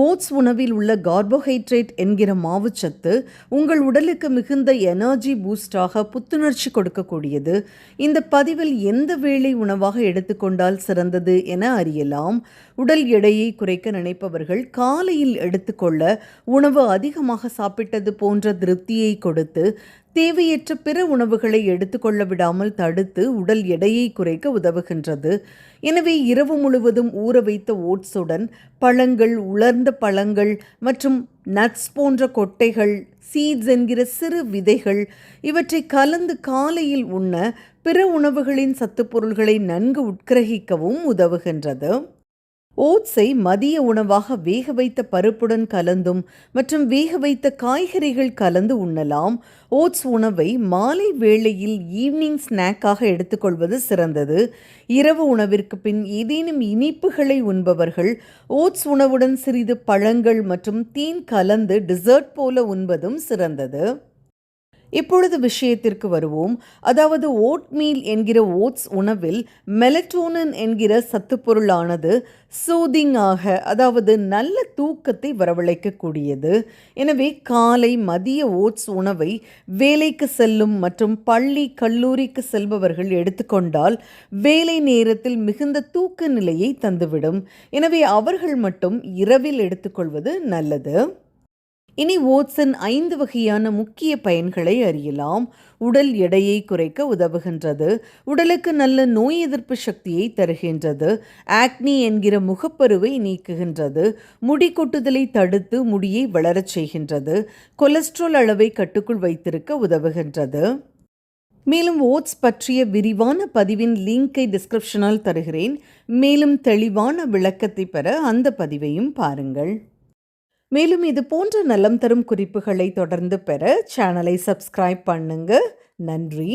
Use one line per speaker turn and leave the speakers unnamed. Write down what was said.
Oats உணவில் உள்ள carbohydrate என்கிற மாவுச்சத்து உங்கள் உடலுக்கு மிகுந்த எனர்ஜி பூஸ்டாக புத்துணர்ச்சி கொடுக்கக்கூடியது. இந்த பதிவில் எந்த வேளை உணவாக எடுத்துக்கொண்டால் சிறந்தது என அறியலாம். உடல் எடையை குறைக்க நினைப்பவர்கள் காலையில் எடுத்துக்கொள்ள உணவு அதிகமாக சாப்பிட்டது போன்ற திருப்தியை கொடுத்து தேவையற்ற பிற உணவுகளை எடுத்துக்கொள்ள விடாமல் தடுத்து உடல் எடையை குறைக்க உதவுகின்றது. எனவே இரவு முழுவதும் ஊற வைத்த ஓட்ஸுடன் பழங்கள் உலர்ந்த பழங்கள் மற்றும் நட்ஸ் போன்ற கொட்டைகள் சீட்ஸ் என்கிற சிறு விதைகள் இவற்றை கலந்து காலையில் உண்ண பிற உணவுகளின் சத்து பொருள்களை நன்கு உட்கிரகிக்கவும் உதவுகின்றது. ஓட்ஸை மதிய உணவாக வேக வைத்த பருப்புடன் கலந்தும் மற்றும் வேக வைத்த காய்கறிகள் கலந்து உண்ணலாம். ஓட்ஸ் உணவை மாலை வேளையில் ஈவினிங் ஸ்நாக்காக எடுத்துக்கொள்வது சிறந்தது. இரவு உணவிற்கு பின் ஏதேனும் இனிப்புகளை உண்பவர்கள் ஓட்ஸ் உணவுடன் சிறிது பழங்கள் மற்றும் தீன் கலந்து டிசர்ட் போல உண்பதும் சிறந்தது. இப்பொழுது விஷயத்திற்கு வருவோம். அதாவது ஓட்மீல் என்கிற ஓட்ஸ் உணவில் மெலட்டோனன் என்கிற சத்துப்பொருளானது சூதிங்காக அதாவது நல்ல தூக்கத்தை வரவழைக்கக்கூடியது. எனவே காலை மதிய ஓட்ஸ் உணவை வேலைக்கு செல்லும் மற்றும் பள்ளி கல்லூரிக்கு செல்பவர்கள் எடுத்துக்கொண்டால் வேலை நேரத்தில் மிகுந்த தூக்க நிலையை தந்துவிடும். எனவே அவர்கள் மட்டும் இரவில் எடுத்துக்கொள்வது நல்லது. இனி ஓட்ஸின் ஐந்து வகையான முக்கிய பயன்களை அறியலாம். உடல் எடையை குறைக்க உதவுகின்றது. உடலுக்கு நல்ல நோய் எதிர்ப்பு சக்தியை தருகின்றது. ஆக்னி என்கிற முகப்பருவை நீக்குகின்றது. முடி கொட்டுதலை தடுத்து முடியை வளரச் செய்கின்றது. கொலஸ்ட்ரால் அளவை கட்டுக்குள் வைத்திருக்க உதவுகின்றது. மேலும் ஓட்ஸ் பற்றிய விரிவான பதிவின் லிங்கை டிஸ்கிரிப்ஷனால் தருகிறேன். மேலும் தெளிவான விளக்கத்தை பெற அந்த பதிவையும் பாருங்கள். மேலும் இது போன்ற நலம் தரும் குறிப்புகளை தொடர்ந்து பெற சேனலை சப்ஸ்கிரைப் பண்ணுங்க. நன்றி.